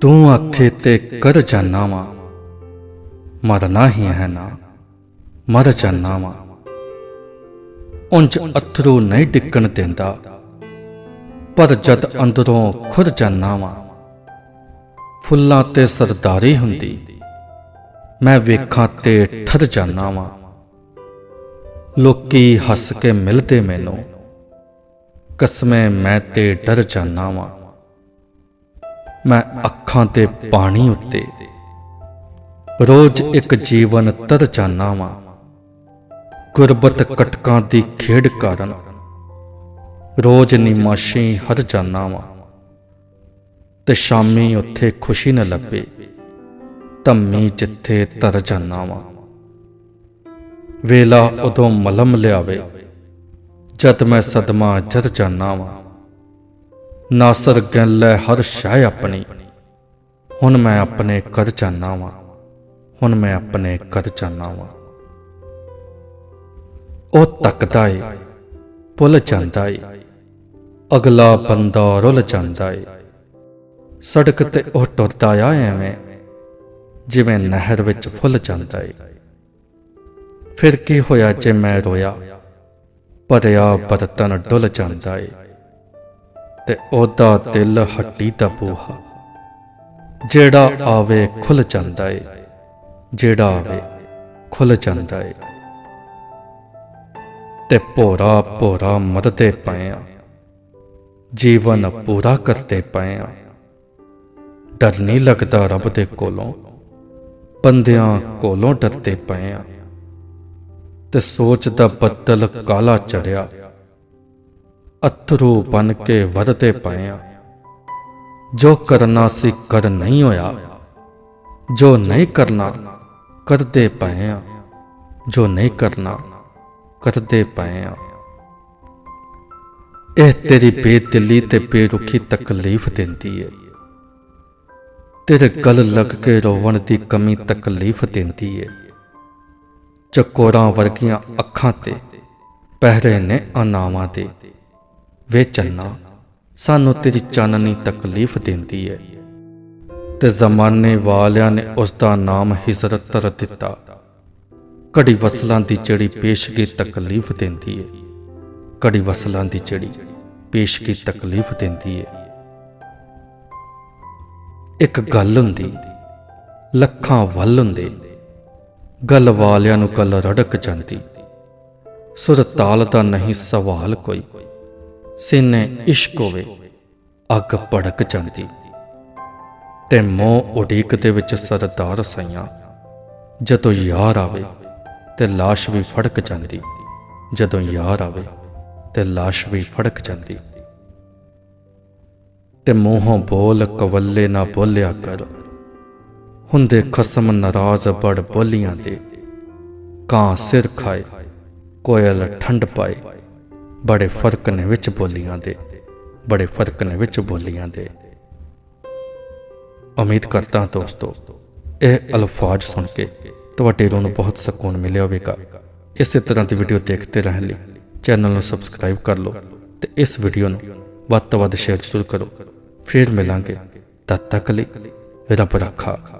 ਤੂੰ ਆਖੇ ਤੇ ਕਰ ਜਾਨਾ ਵਾ ਮਰਨਾ ਹੀ ਹੈ ਨਾ, ਮਰ ਜਾਨਾ ਵਾ ਉਂਝ ਅਥਰੂ ਨਹੀਂ ਡਿੱਕਣ ਦਿੰਦਾ, ਪਰ ਜਦ ਅੰਦਰੋਂ ਖੁਰ ਜਾਨਾ ਵਾ ਫੁੱਲਾਂ ਤੇ ਸਰਦਾਰੀ ਹੁੰਦੀ, ਮੈਂ ਵੇਖਾਂ ਤੇ ਠਰ ਜਾਨਾ ਵਾਂ ਲੋਕੀ ਹੱਸ ਕੇ ਮਿਲਦੇ ਮੈਨੂੰ, ਕਸਮੇ ਮੈਂ ਤੇ ਡਰ ਜਾਨਾ ਵਾਂ ਮੈਂ ਅੱਖਾਂ ਤੇ ਪਾਣੀ ਉੱਤੇ। ਰੋਜ਼ ਇੱਕ ਜੀਵਨ ਤਰ ਜਾਨਾ ਵਾਂ। ਗੁਰਬਤ ਕਟਕਾਂ ਦੀ ਖੇਡ ਕਾਰਨ। ਰੋਜ਼ ਨਿਮਾਸ਼ੀ ਹਰ ਜਾਨਾ ਵਾਂ। ਤੇ ਸ਼ਾਮੀ ਉੱਥੇ ਖੁਸ਼ੀ ਨਾ ਲੱਭੇ। ਧੰਮੀ ਜਿੱਥੇ ਤਰ ਜਾਨਾ ਵਾਂ। ਵੇਲਾ ਉਦੋਂ ਮਲਮ ਲਿਆਵੇ। ਜਦ ਮੈਂ ਸਦਮਾ ਜਰ ਜਾਨਾ ਵਾਂ। ਨਾਸਰ ਗੱਲੇ ਹਰ ਸ਼ਾਇ ਆਪਣੀ। ਹੁਣ ਮੈਂ ਆਪਣੇ ਕਰ ਜਾਨਾ ਵਾਂ ਹੁਣ ਮੈਂ ਆਪਣੇ ਕਰ ਜਾਨਾ ਵਾਂ ਉਹ ਤੱਕਦਾ ਏ, ਭੁੱਲ ਜਾਂਦਾ ਏ, ਅਗਲਾ ਬੰਦਾ ਰੁੱਲ ਜਾਂਦਾ ਏ। ਸੜਕ ਤੇ ਉਹ ਟੁਰਦਾ ਆ ਐਵੇਂ, ਜਿਵੇਂ ਨਹਿਰ ਵਿੱਚ ਫੁੱਲ ਜਾਂਦਾ ਏ। ਫਿਰ ਕੀ ਹੋਇਆ ਜੇ ਮੈਂ ਰੋਇਆ? ਭਰਿਆ ਬਰਤਨ ਡੁੱਲ ਜਾਂਦਾ ਏ। ਤੇ ਉਹਦਾ ਦਿਲ ਹੱਟੀ ਦਾ ਬੂਹਾ। ਜਿਹੜਾ ਆਵੇ ਖੁੱਲ ਜਾਂਦਾ ਏ, ਜਿਹੜਾ ਆਵੇ ਖੁੱਲ ਜਾਂਦਾ ਏ। ਤੇ ਭੋਰਾ ਭੋਰਾ ਮਰਦੇ ਪਏ ਆ, ਜੀਵਨ ਪੂਰਾ ਕਰਦੇ ਪਏ ਆ। ਡਰ ਨਹੀਂ ਲੱਗਦਾ ਰੱਬ ਦੇ ਕੋਲੋਂ, ਬੰਦਿਆਂ ਕੋਲੋਂ ਡਰਦੇ ਪਏ ਆ। ਤੇ ਸੋਚ ਦਾ ਬੱਦਲ ਕਾਲਾ ਚੜਿਆ। ਅਥਰੂ ਬਨ ਕੇ ਵਧਦੇ ਪਏ ਆ। ਜੋ ਕਰਨਾ ਸੀ ਕਰ ਨਹੀਂ ਹੋਇਆ, ਜੋ ਨਹੀਂ ਕਰਨਾ ਕਰਦੇ ਪਏ ਆ। ਜੋ ਨਹੀਂ ਕਰਨਾ ਕਰਦੇ ਪਏ ਆ। ਇਹ ਤੇਰੀ ਬੇਦਿਲੀ ਤੇ ਬੇਰੁਖੀ ਤਕਲੀਫ ਦਿੰਦੀ ਏ। ਤੇਰੇ ਗਲ ਲੱਗ ਕੇ ਰੋਵਣ ਦੀ ਕਮੀ ਤਕਲੀਫ ਦਿੰਦੀ ਏ। ਚਕੋਰਾਂ ਵਰਗੀਆਂ ਅੱਖਾਂ ਤੇ ਪਹਿਰੇ ਨੇ ਅਨਾਵਾਂ ਦੇ। ਵੇ ਚੰਨਾ, ਸਾਨੂੰ ਤੇਰੀ ਚਾਨਣੀ ਤਕਲੀਫ ਦਿੰਦੀ ਏ। ਤੇ ਜ਼ਮਾਨੇ ਵਾਲਿਆਂ ਨੇ ਉਸ ਦਾ ਨਾਮ ਹਿਜ਼ਰਤ ਧਰ ਦਿੱਤਾ। ਕੜੀ ਵਸਲਾਂ ਦੀ ਜਿਹੜੀ ਪੇਸ਼ਗੀ ਤਕਲੀਫ ਦਿੰਦੀ ਏ। ਕੜੀ ਵਸਲਾਂ ਦੀ ਜਿਹੜੀ ਪੇਸ਼ਗੀ ਤਕਲੀਫ ਦਿੰਦੀ ਏ। ਇੱਕ ਗੱਲ ਹੁੰਦੀ, ਲੱਖਾਂ ਵੱਲ ਹੁੰਦੇ। ਗੱਲ ਵਾਲਿਆਂ ਨੂੰ ਗੱਲ ਰੜਕ ਜਾਂਦੀ। ਸੁਰਤਾਲ ਦਾ ਨਹੀਂ ਸਵਾਲ ਕੋਈ। ਸੀਨੇ ਇਸ਼ਕ ਹੋਵੇ ਅੱਗ ਭੜਕ ਜਾਂਦੀ ਤੇ ਮੋਹ ਉਡੀਕ ਦੇ ਵਿੱਚ ਸਰਦਾਰ ਸਈਆਂ ਜਦੋਂ ਯਾਰ ਆਵੇ ਤੇ লাশ ਵੀ ਫੜਕ ਜਾਂਦੀ ਜਦੋਂ ਯਾਰ ਆਵੇ ਤੇ লাশ ਵੀ ਫੜਕ ਜਾਂਦੀ ਤੇ ਮੂੰਹੋਂ ਬੋਲ ਕਵੱਲੇ ਨਾ ਬੋਲਿਆ ਕਰ ਹੁੰਦੇ ਖਸਮ ਨਾਰਾਜ਼ ਬੜ ਬੋਲੀਆਂ ਦੇ ਕਾਂ ਸਿਰ ਖਾਏ ਕੋਇਲ ਠੰਡ ਪਾਏ ਬੜੇ ਫ਼ਰਕ ਨੇ ਵਿੱਚ ਬੋਲੀਆਂ ਦੇ, ਬੜੇ ਫ਼ਰਕ ਨੇ ਵਿੱਚ ਬੋਲੀਆਂ ਦੇ। ਉਮੀਦ ਕਰਦਾ ਹਾਂ ਦੋਸਤੋ, ਇਹ ਅਲਫਾਜ਼ ਸੁਣ ਕੇ ਤੁਹਾਡੇ ਰੂਹ ਨੂੰ ਬਹੁਤ ਸਕੂਨ ਮਿਲਿਆ ਹੋਵੇਗਾ। ਇਸੇ ਤਰ੍ਹਾਂ ਦੀ ਵੀਡੀਓ ਦੇਖਦੇ ਰਹਿਣ ਲਈ ਚੈਨਲ ਨੂੰ ਸਬਸਕ੍ਰਾਈਬ ਕਰ ਲਓ ਤੇ ਇਸ ਵੀਡੀਓ ਨੂੰ ਵੱਧ ਤੋਂ ਵੱਧ ਸ਼ੇਅਰ ਜ਼ਰੂਰ ਕਰੋ। ਫਿਰ ਮਿਲਾਂਗੇ ਤਦ ਤੱਕ ਲਈ ਰੱਬ ਰੱਖਾ।